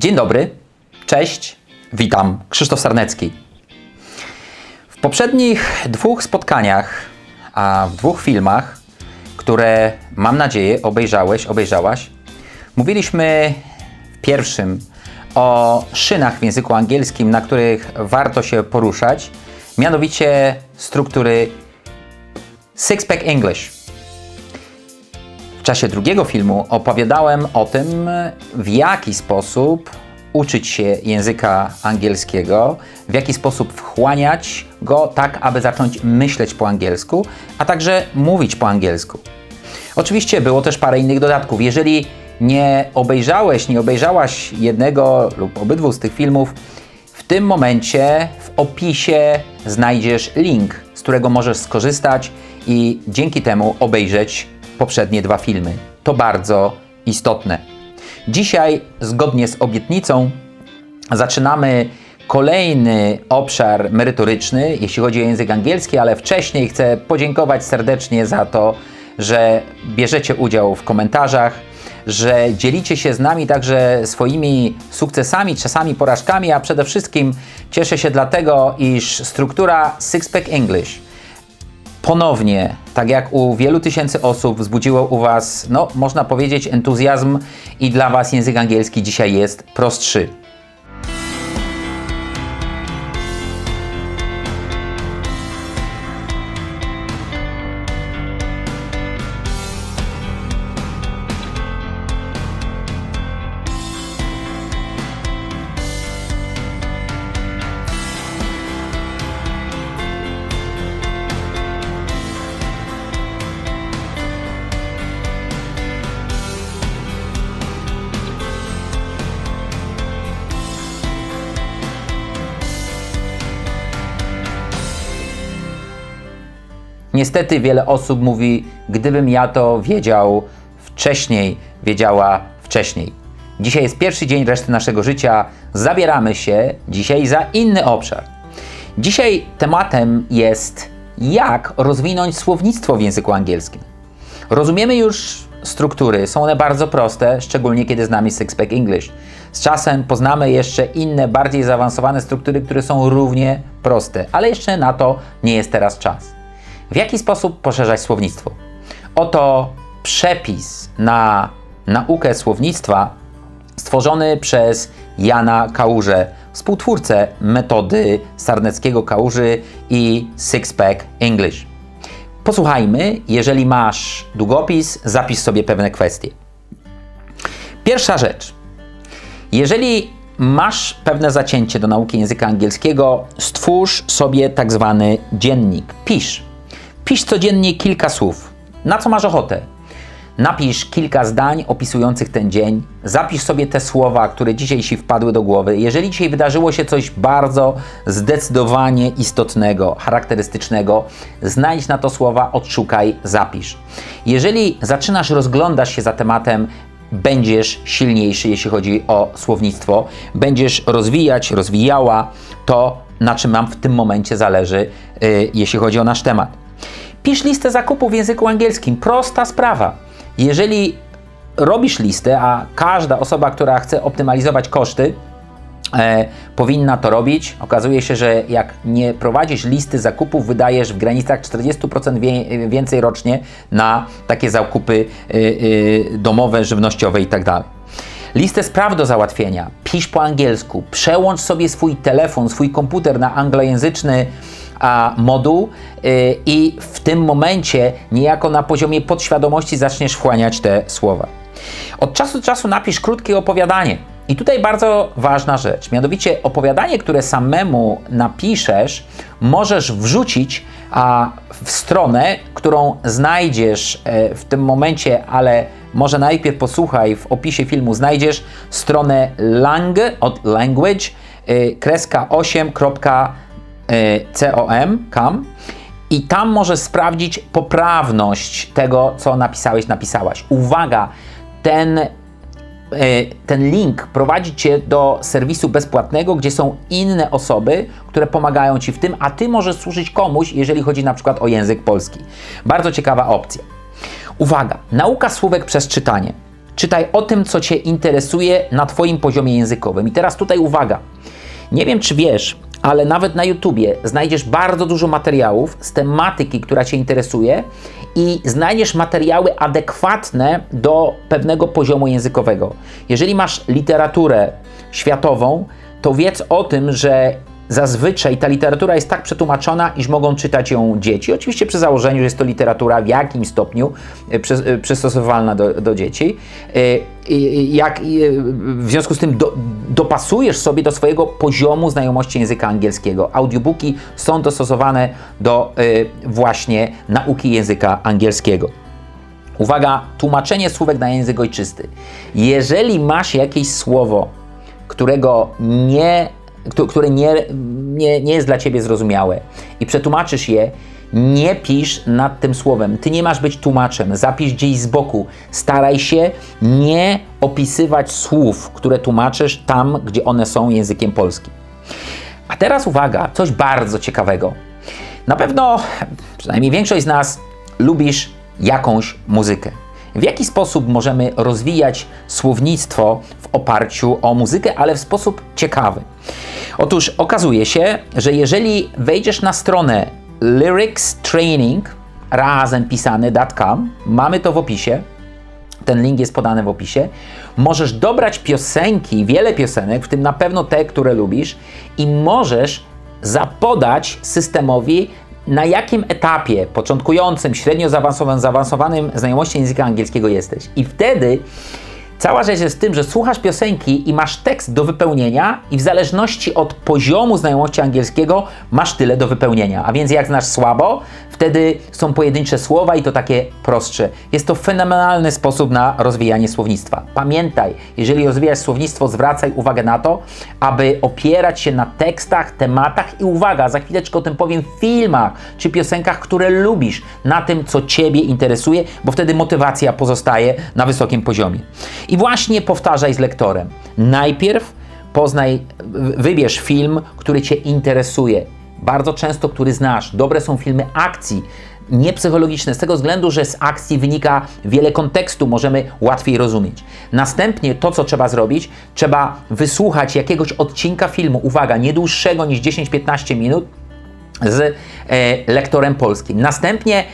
Dzień dobry, cześć, witam, Krzysztof Sarnecki. W poprzednich dwóch spotkaniach, a w dwóch filmach, które mam nadzieję obejrzałeś, obejrzałaś, mówiliśmy w pierwszym o szynach w języku angielskim, na których warto się poruszać, mianowicie struktury Six-Pack English. Czasie drugiego filmu opowiadałem o tym, w jaki sposób uczyć się języka angielskiego, w jaki sposób wchłaniać go tak, aby zacząć myśleć po angielsku, a także mówić po angielsku. Oczywiście było też parę innych dodatków. Jeżeli nie obejrzałeś, nie obejrzałaś jednego lub obydwu z tych filmów, w tym momencie w opisie znajdziesz link, z którego możesz skorzystać i dzięki temu obejrzeć poprzednie dwa filmy. To bardzo istotne. Dzisiaj, zgodnie z obietnicą, zaczynamy kolejny obszar merytoryczny, jeśli chodzi o język angielski, ale wcześniej chcę podziękować serdecznie za to, że bierzecie udział w komentarzach, że dzielicie się z nami także swoimi sukcesami, czasami porażkami, a przede wszystkim cieszę się dlatego, iż struktura Sixpack English ponownie, tak jak u wielu tysięcy osób, wzbudziło u Was, no można powiedzieć, entuzjazm i dla Was język angielski dzisiaj jest prostszy. Niestety wiele osób mówi, gdybym ja to wiedział wcześniej, wiedziała wcześniej. Dzisiaj jest pierwszy dzień reszty naszego życia. Zabieramy się dzisiaj za inny obszar. Dzisiaj tematem jest jak rozwinąć słownictwo w języku angielskim. Rozumiemy już struktury, są one bardzo proste, szczególnie kiedy znamy Sixpack English. Z czasem poznamy jeszcze inne, bardziej zaawansowane struktury, które są równie proste, ale jeszcze na to nie jest teraz czas. W jaki sposób poszerzać słownictwo? Oto przepis na naukę słownictwa stworzony przez Jana Kałużę, współtwórcę metody Sarneckiego Kałuży i Sixpack English. Posłuchajmy, jeżeli masz długopis, zapisz sobie pewne kwestie. Pierwsza rzecz. Jeżeli masz pewne zacięcie do nauki języka angielskiego, stwórz sobie tak zwany dziennik. Pisz. Pisz codziennie kilka słów. Na co masz ochotę? Napisz kilka zdań opisujących ten dzień. Zapisz sobie te słowa, które dzisiaj ci wpadły do głowy. Jeżeli dzisiaj wydarzyło się coś bardzo zdecydowanie istotnego, charakterystycznego, znajdź na to słowa, odszukaj, zapisz. Jeżeli zaczynasz rozglądać się za tematem, będziesz silniejszy, jeśli chodzi o słownictwo, będziesz rozwijać, rozwijała to, na czym nam w tym momencie zależy, yy, jeśli chodzi o nasz temat. Pisz listę zakupów w języku angielskim. Prosta sprawa. Jeżeli robisz listę, a każda osoba, która chce optymalizować koszty, e, powinna to robić. Okazuje się, że jak nie prowadzisz listy zakupów, wydajesz w granicach 40% wie, więcej rocznie na takie zakupy y, y, domowe, żywnościowe itd. Tak Listę spraw do załatwienia. Pisz po angielsku. Przełącz sobie swój telefon, swój komputer na anglojęzyczny a, moduł yy, i w tym momencie niejako na poziomie podświadomości zaczniesz wchłaniać te słowa. Od czasu do czasu napisz krótkie opowiadanie. I tutaj bardzo ważna rzecz, mianowicie opowiadanie, które samemu napiszesz, możesz wrzucić a, w stronę, którą znajdziesz e, w tym momencie, ale może najpierw posłuchaj, w opisie filmu znajdziesz stronę lang od language y, kreska 8. com, com i tam możesz sprawdzić poprawność tego, co napisałeś, napisałaś. Uwaga, ten, y, ten link prowadzi Cię do serwisu bezpłatnego, gdzie są inne osoby, które pomagają Ci w tym, a Ty możesz służyć komuś, jeżeli chodzi na przykład o język polski. Bardzo ciekawa opcja. Uwaga, nauka słówek przez czytanie. Czytaj o tym, co Cię interesuje na Twoim poziomie językowym. I teraz tutaj uwaga. Nie wiem, czy wiesz, ale nawet na YouTubie znajdziesz bardzo dużo materiałów z tematyki, która Cię interesuje i znajdziesz materiały adekwatne do pewnego poziomu językowego. Jeżeli masz literaturę światową, to wiedz o tym, że zazwyczaj ta literatura jest tak przetłumaczona, iż mogą czytać ją dzieci. Oczywiście przy założeniu, że jest to literatura w jakimś stopniu e, e, przystosowalna do, do dzieci. E, Jak, w związku z tym do, dopasujesz sobie do swojego poziomu znajomości języka angielskiego. Audiobooki są dostosowane do właśnie nauki języka angielskiego. Uwaga, tłumaczenie słówek na język ojczysty. Jeżeli masz jakieś słowo, którego nie, które nie, nie, nie jest dla ciebie zrozumiałe i przetłumaczysz je, nie pisz nad tym słowem. Ty nie masz być tłumaczem. Zapisz gdzieś z boku. Staraj się nie opisywać słów, które tłumaczysz tam, gdzie one są językiem polskim. A teraz uwaga, coś bardzo ciekawego. Na pewno, przynajmniej większość z nas, lubisz jakąś muzykę. W jaki sposób możemy rozwijać słownictwo w oparciu o muzykę, ale w sposób ciekawy? Otóż okazuje się, że jeżeli wejdziesz na stronę lyricstraining razem pisane.com, mamy to w opisie, ten link jest podany w opisie. Możesz dobrać piosenki, wiele piosenek, w tym na pewno te, które lubisz, i możesz zapodać systemowi, na jakim etapie początkującym, średnio zaawansowanym, zaawansowanym znajomości języka angielskiego jesteś. I wtedy Cała rzecz jest w tym, że słuchasz piosenki i masz tekst do wypełnienia i w zależności od poziomu znajomości angielskiego masz tyle do wypełnienia. A więc jak znasz słabo, wtedy są pojedyncze słowa i to takie prostsze. Jest to fenomenalny sposób na rozwijanie słownictwa. Pamiętaj, jeżeli rozwijasz słownictwo, zwracaj uwagę na to, aby opierać się na tekstach, tematach i uwaga, za chwileczkę o tym powiem, filmach czy piosenkach, które lubisz, na tym, co Ciebie interesuje, bo wtedy motywacja pozostaje na wysokim poziomie. I właśnie powtarzaj z lektorem. Najpierw poznaj, wybierz film, który Cię interesuje. Bardzo często, który znasz. Dobre są filmy akcji, nie psychologiczne, z tego względu, że z akcji wynika wiele kontekstu, możemy łatwiej rozumieć. Następnie to, co trzeba zrobić, trzeba wysłuchać jakiegoś odcinka filmu, uwaga, nie dłuższego niż 10-15 minut, z e, lektorem polskim. Następnie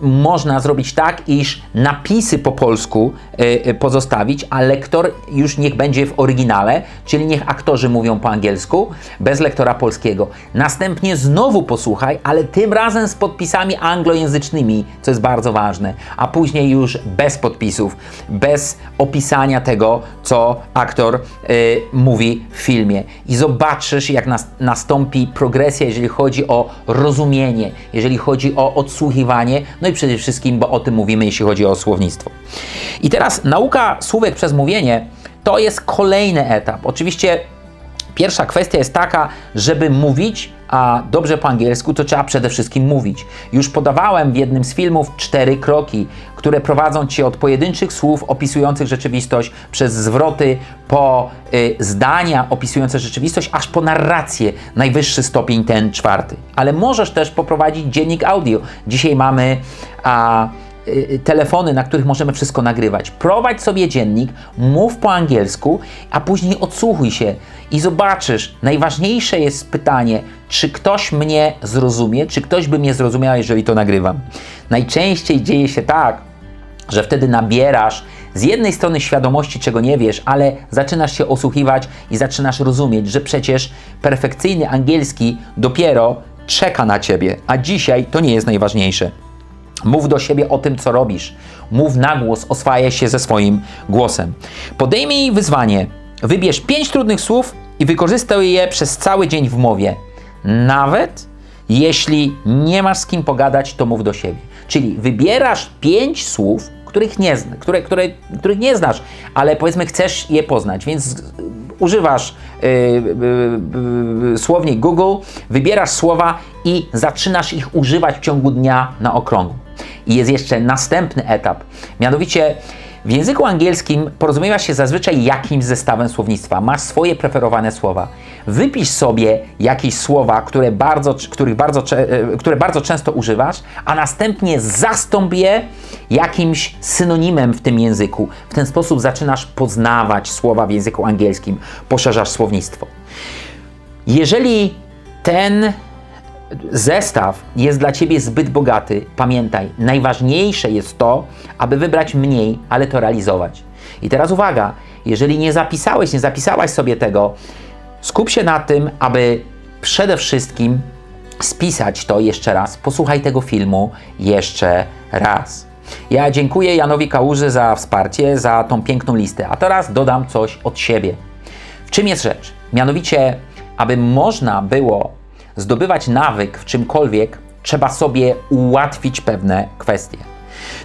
można zrobić tak, iż napisy po polsku e, e, pozostawić, a lektor już niech będzie w oryginale, czyli niech aktorzy mówią po angielsku, bez lektora polskiego. Następnie znowu posłuchaj, ale tym razem z podpisami anglojęzycznymi, co jest bardzo ważne, a później już bez podpisów, bez opisania tego, co aktor e, mówi w filmie. I zobaczysz, jak nas, nastąpi progresja, jeżeli chodzi o rozumienie, jeżeli chodzi o odsłuchiwanie, no i przede wszystkim, bo o tym mówimy, jeśli chodzi o słownictwo. I teraz nauka słówek przez mówienie to jest kolejny etap. Oczywiście Pierwsza kwestia jest taka, żeby mówić a dobrze po angielsku, to trzeba przede wszystkim mówić. Już podawałem w jednym z filmów cztery kroki, które prowadzą cię od pojedynczych słów opisujących rzeczywistość, przez zwroty, po y, zdania opisujące rzeczywistość, aż po narrację, najwyższy stopień ten czwarty. Ale możesz też poprowadzić dziennik audio. Dzisiaj mamy a, telefony, na których możemy wszystko nagrywać. Prowadź sobie dziennik, mów po angielsku, a później odsłuchuj się i zobaczysz. Najważniejsze jest pytanie, czy ktoś mnie zrozumie, czy ktoś by mnie zrozumiał, jeżeli to nagrywam. Najczęściej dzieje się tak, że wtedy nabierasz z jednej strony świadomości, czego nie wiesz, ale zaczynasz się osłuchiwać i zaczynasz rozumieć, że przecież perfekcyjny angielski dopiero czeka na ciebie, a dzisiaj to nie jest najważniejsze. Mów do siebie o tym, co robisz. Mów na głos, oswajaj się ze swoim głosem. Podejmij wyzwanie. Wybierz pięć trudnych słów i wykorzystaj je przez cały dzień w mowie. Nawet jeśli nie masz z kim pogadać, to mów do siebie. Czyli wybierasz pięć słów, których nie, które, które, których nie znasz, ale powiedzmy chcesz je poznać, więc używasz y, y, y, słownik Google, wybierasz słowa i zaczynasz ich używać w ciągu dnia na okrągło. I jest jeszcze następny etap, mianowicie W języku angielskim porozumiewasz się zazwyczaj jakimś zestawem słownictwa. Masz swoje preferowane słowa. Wypisz sobie jakieś słowa, które bardzo, których bardzo, e, które bardzo często używasz, a następnie zastąp je jakimś synonimem w tym języku. W ten sposób zaczynasz poznawać słowa w języku angielskim, poszerzasz słownictwo. Jeżeli ten zestaw jest dla ciebie zbyt bogaty, pamiętaj, najważniejsze jest to, aby wybrać mniej, ale to realizować. I teraz uwaga, jeżeli nie zapisałeś, nie zapisałaś sobie tego, skup się na tym, aby przede wszystkim spisać to jeszcze raz. Posłuchaj tego filmu jeszcze raz. Ja dziękuję Janowi Kałuży za wsparcie, za tą piękną listę. A teraz dodam coś od siebie. W czym jest rzecz? Mianowicie, aby można było zdobywać nawyk w czymkolwiek, trzeba sobie ułatwić pewne kwestie.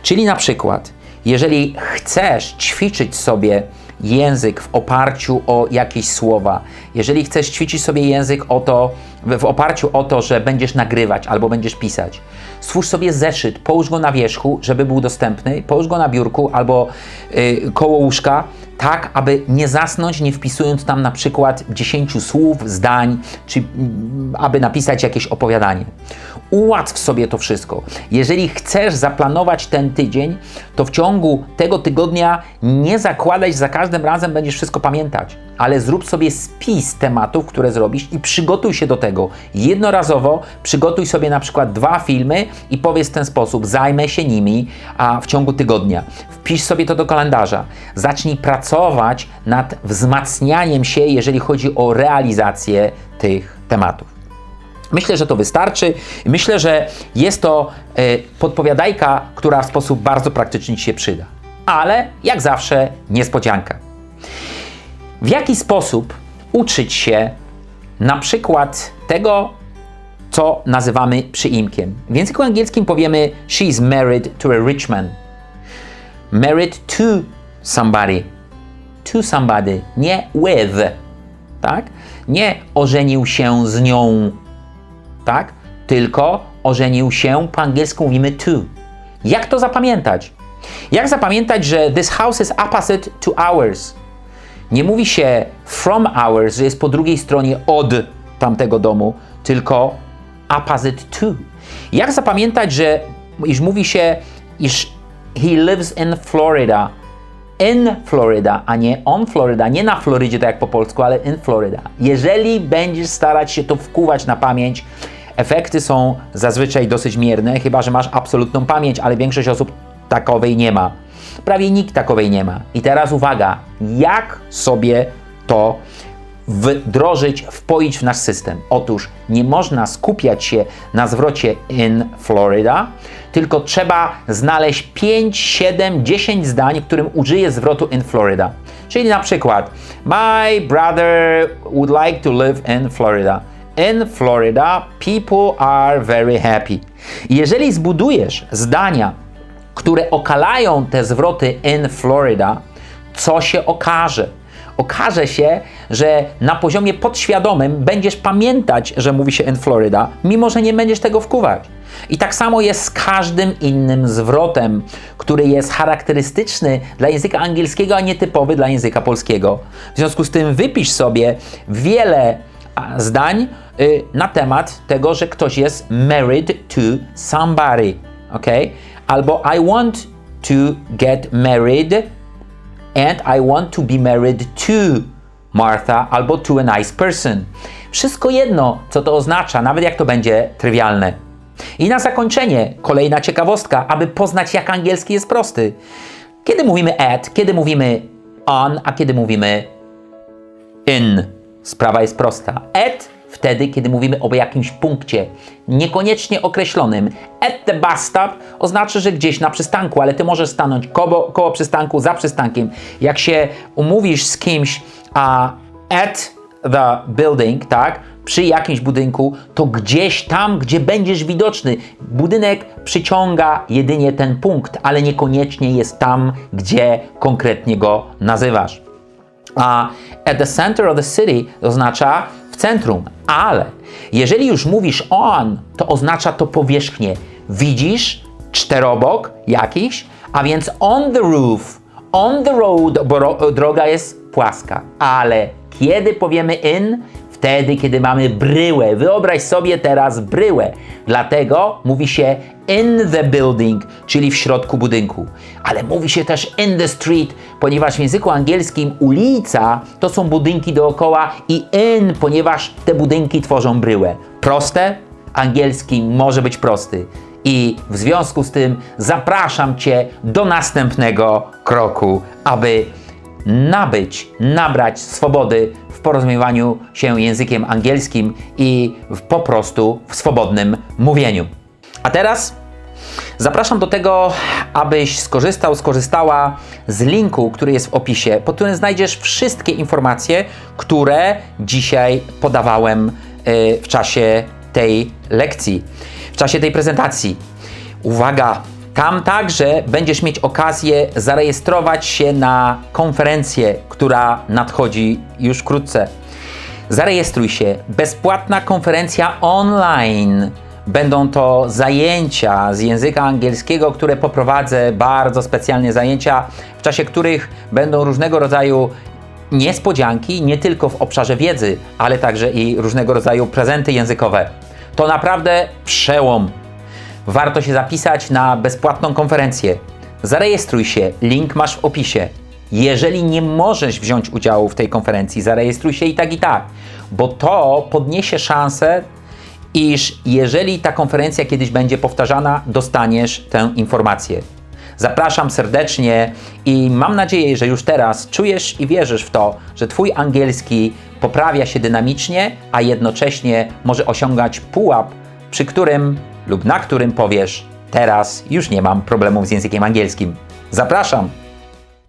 Czyli na przykład, jeżeli chcesz ćwiczyć sobie język w oparciu o jakieś słowa, jeżeli chcesz ćwiczyć sobie język o to, w oparciu o to, że będziesz nagrywać albo będziesz pisać, stwórz sobie zeszyt, połóż go na wierzchu, żeby był dostępny, połóż go na biurku albo y, koło łóżka, tak aby nie zasnąć, nie wpisując tam na przykład 10 słów, zdań, czy mm, aby napisać jakieś opowiadanie. Ułatw sobie to wszystko. Jeżeli chcesz zaplanować ten tydzień, to w ciągu tego tygodnia nie zakładaj, że za każdym razem będziesz wszystko pamiętać, ale zrób sobie spis tematów, które zrobisz i przygotuj się do tego. Jednorazowo przygotuj sobie na przykład dwa filmy i powiedz w ten sposób, zajmę się nimi a w ciągu tygodnia. Wpisz sobie to do kalendarza. Zacznij pracować nad wzmacnianiem się, jeżeli chodzi o realizację tych tematów. Myślę, że to wystarczy. Myślę, że jest to e, podpowiadajka, która w sposób bardzo praktyczny Ci się przyda. Ale jak zawsze niespodzianka. W jaki sposób uczyć się na przykład tego, co nazywamy przyimkiem? W języku angielskim powiemy she is married to a rich man. Married to somebody. To somebody, nie with. Tak? Nie ożenił się z nią tak? Tylko ożenił się, po angielsku mówimy to. Jak to zapamiętać? Jak zapamiętać, że this house is opposite to ours? Nie mówi się from ours, że jest po drugiej stronie od tamtego domu, tylko opposite to. Jak zapamiętać, że iż mówi się, iż he lives in Florida, in Florida, a nie on Florida, nie na Florydzie, tak jak po polsku, ale in Florida. Jeżeli będziesz starać się to wkuwać na pamięć, efekty są zazwyczaj dosyć mierne, chyba że masz absolutną pamięć, ale większość osób takowej nie ma. Prawie nikt takowej nie ma. I teraz uwaga, jak sobie to wdrożyć, wpoić w nasz system. Otóż nie można skupiać się na zwrocie in Florida, tylko trzeba znaleźć 5, 7, 10 zdań, którym użyję zwrotu in Florida. Czyli na przykład My brother would like to live in Florida. In Florida people are very happy. Jeżeli zbudujesz zdania, które okalają te zwroty in Florida, co się okaże? Okaże się, że na poziomie podświadomym będziesz pamiętać, że mówi się in Florida, mimo że nie będziesz tego wkuwać. I tak samo jest z każdym innym zwrotem, który jest charakterystyczny dla języka angielskiego, a nie typowy dla języka polskiego. W związku z tym wypisz sobie wiele zdań y, na temat tego, że ktoś jest married to somebody, ok? Albo I want to get married and I want to be married to Martha albo to a nice person. Wszystko jedno, co to oznacza, nawet jak to będzie trywialne. I na zakończenie kolejna ciekawostka, aby poznać jak angielski jest prosty. Kiedy mówimy at, kiedy mówimy on, a kiedy mówimy in. Sprawa jest prosta. At wtedy, kiedy mówimy o jakimś punkcie, niekoniecznie określonym. At the bus stop oznacza, że gdzieś na przystanku, ale ty możesz stanąć koło, koło przystanku, za przystankiem. Jak się umówisz z kimś a at the building, tak, przy jakimś budynku, to gdzieś tam, gdzie będziesz widoczny. Budynek przyciąga jedynie ten punkt, ale niekoniecznie jest tam, gdzie konkretnie go nazywasz. A at the center of the city oznacza centrum, ale jeżeli już mówisz on, to oznacza to powierzchnię. Widzisz czterobok jakiś, a więc on the roof, On the road, bo ro- droga jest płaska, ale kiedy powiemy in, wtedy, kiedy mamy bryłę. Wyobraź sobie teraz bryłę. Dlatego mówi się in the building, czyli w środku budynku. Ale mówi się też in the street, ponieważ w języku angielskim ulica to są budynki dookoła i in, ponieważ te budynki tworzą bryłę. Proste? Angielski może być prosty. I w związku z tym zapraszam Cię do następnego kroku, aby nabyć, nabrać swobody w porozumiewaniu się językiem angielskim i w, po prostu w swobodnym mówieniu. A teraz zapraszam do tego, abyś skorzystał, skorzystała z linku, który jest w opisie, pod którym znajdziesz wszystkie informacje, które dzisiaj podawałem y, w czasie tej lekcji, w czasie tej prezentacji. Uwaga! Tam także będziesz mieć okazję zarejestrować się na konferencję, która nadchodzi już wkrótce. Zarejestruj się. Bezpłatna konferencja online. Będą to zajęcia z języka angielskiego, które poprowadzę, bardzo specjalne zajęcia, w czasie których będą różnego rodzaju niespodzianki, nie tylko w obszarze wiedzy, ale także i różnego rodzaju prezenty językowe. To naprawdę przełom. Warto się zapisać na bezpłatną konferencję. Zarejestruj się, link masz w opisie. Jeżeli nie możesz wziąć udziału w tej konferencji, zarejestruj się i tak i tak, bo to podniesie szansę, iż jeżeli ta konferencja kiedyś będzie powtarzana, dostaniesz tę informację. Zapraszam serdecznie i mam nadzieję, że już teraz czujesz i wierzysz w to, że Twój angielski poprawia się dynamicznie, a jednocześnie może osiągać pułap, przy którym lub na którym powiesz: Teraz już nie mam problemów z językiem angielskim. Zapraszam!